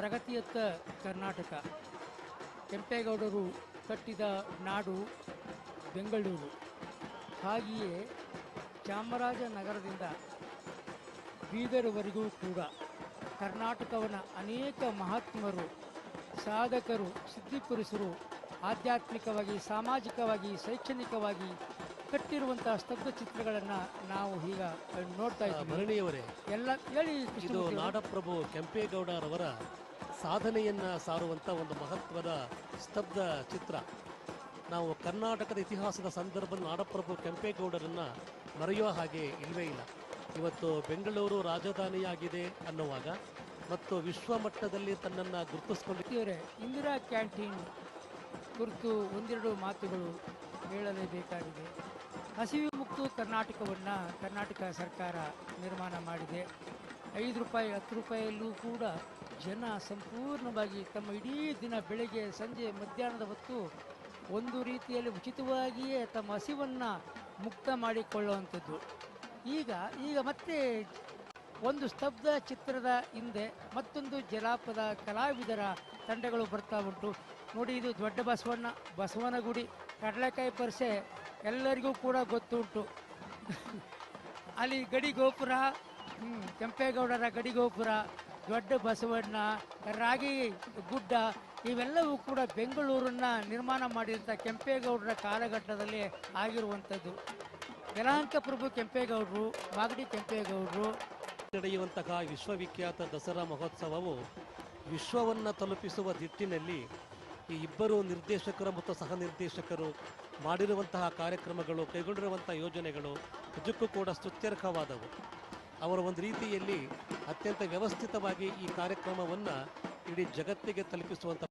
ಪ್ರಗತಿಯತ್ತ ಕರ್ನಾಟಕ. ಕೆಂಪೇಗೌಡರು ಕಟ್ಟಿದ ನಾಡು ಬೆಂಗಳೂರು. ಹಾಗೆಯೇ ಚಾಮರಾಜನಗರದಿಂದ ಬೀದರ್ವರೆಗೂ ಕೂಡ ಕರ್ನಾಟಕವನ್ನು ಅನೇಕ ಮಹಾತ್ಮರು ಸಾಧಕರು ಸಿದ್ಧಿಪುರುಷರು ಆಧ್ಯಾತ್ಮಿಕವಾಗಿ ಸಾಮಾಜಿಕವಾಗಿ ಶೈಕ್ಷಣಿಕವಾಗಿ ಕಟ್ಟಿರುವಂಥ ಸ್ತಬ್ಧ ಚಿತ್ರಗಳನ್ನು ನಾವು ಈಗ ನೋಡ್ತಾ ಇದ್ದೀವಿ. ಎಲ್ಲ ಹೇಳಿ ನಾಡಪ್ರಭು ಕೆಂಪೇಗೌಡರವರ ಸಾಧನೆಯನ್ನ ಸಾರುವಂತ ಒಂದು ಮಹತ್ವದ ಸ್ತಬ್ಧ ಚಿತ್ರ. ನಾವು ಕರ್ನಾಟಕದ ಇತಿಹಾಸದ ಸಂದರ್ಭದಲ್ಲಿ ನಾಡಪ್ರಭು ಕೆಂಪೇಗೌಡರನ್ನ ಮರೆಯೋ ಹಾಗೆ ಇಲ್ಲವೇ ಇಲ್ಲ. ಇವತ್ತು ಬೆಂಗಳೂರು ರಾಜಧಾನಿಯಾಗಿದೆ ಅನ್ನುವಾಗ ಮತ್ತು ವಿಶ್ವ ಮಟ್ಟದಲ್ಲಿ ತನ್ನನ್ನ ಗುರುತಿಸಿಕೊಂಡು ಇಂದಿರಾ ಕ್ಯಾಂಟೀನ್ ಕುರಿತು ಒಂದೆರಡು ಮಾತುಗಳು ಹೇಳಲೇಬೇಕಾಗಿದೆ. ಹಸಿವು ಮುಕ್ತ ಕರ್ನಾಟಕವನ್ನು ಕರ್ನಾಟಕ ಸರ್ಕಾರ ನಿರ್ಮಾಣ ಮಾಡಿದೆ. ಐದು ರೂಪಾಯಿ, ಹತ್ತು ರೂಪಾಯಲ್ಲೂ ಕೂಡ ಜನ ಸಂಪೂರ್ಣವಾಗಿ ತಮ್ಮ ಇಡೀ ದಿನ ಬೆಳಗ್ಗೆ, ಸಂಜೆ, ಮಧ್ಯಾಹ್ನದ ಹೊತ್ತು ಒಂದು ರೀತಿಯಲ್ಲಿ ಉಚಿತವಾಗಿಯೇ ತಮ್ಮ ಹಸಿವನ್ನು ಮುಕ್ತ ಮಾಡಿಕೊಳ್ಳುವಂಥದ್ದು. ಈಗ ಈಗ ಮತ್ತೆ ಒಂದು ಸ್ತಬ್ಧ ಚಿತ್ರದ ಹಿಂದೆ ಮತ್ತೊಂದು ಜಲಾಪದ ಕಲಾವಿದರ ತಂಡಗಳು ಬರ್ತಾ ಉಂಟು. ನೋಡಿ, ಇದು ದೊಡ್ಡ ಬಸವಣ್ಣ ಬಸವನ ಗುಡಿ ಕಡಲೆಕಾಯಿ ಪರಿಸೆ ಎಲ್ಲರಿಗೂ ಕೂಡ ಗೊತ್ತುಂಟು. ಅಲ್ಲಿ ಗಡಿ ಗೋಪುರ ಕೆಂಪೇಗೌಡರ ಗಡಿಗೋಪುರ, ದೊಡ್ಡ ಬಸವಣ್ಣ, ರಾಗಿ ಗುಡ್ಡ, ಇವೆಲ್ಲವೂ ಕೂಡ ಬೆಂಗಳೂರನ್ನ ನಿರ್ಮಾಣ ಮಾಡಿದಂಥ ಕೆಂಪೇಗೌಡರ ಕಾಲಘಟ್ಟದಲ್ಲಿ ಆಗಿರುವಂಥದ್ದು. ಯಲಹಂಕ ಪ್ರಭು ಕೆಂಪೇಗೌಡರು, ಮಾಗಡಿ ಕೆಂಪೇಗೌಡರು. ನಡೆಯುವಂತಹ ವಿಶ್ವವಿಖ್ಯಾತ ದಸರಾ ಮಹೋತ್ಸವವು ವಿಶ್ವವನ್ನ ತಲುಪಿಸುವ ದಿಟ್ಟಿನಲ್ಲಿ ಈ ಇಬ್ಬರು ನಿರ್ದೇಶಕರು ಮತ್ತು ಸಹ ನಿರ್ದೇಶಕರು ಮಾಡಿರುವಂತಹ ಕಾರ್ಯಕ್ರಮಗಳು, ಕೈಗೊಂಡಿರುವಂತಹ ಯೋಜನೆಗಳು ನಿಜಕ್ಕೂ ಕೂಡ ಸ್ತುತ್ಯರ್ಹವಾದವು ಅವರು ಒಂದು ರೀತಿಯಲ್ಲಿ ಅತ್ಯಂತ ವ್ಯವಸ್ಥಿತವಾಗಿ ಈ ಕಾರ್ಯಕ್ರಮವನ್ನು ಇಡೀ ಜಗತ್ತಿಗೆ ತಲುಪಿಸುವಂಥ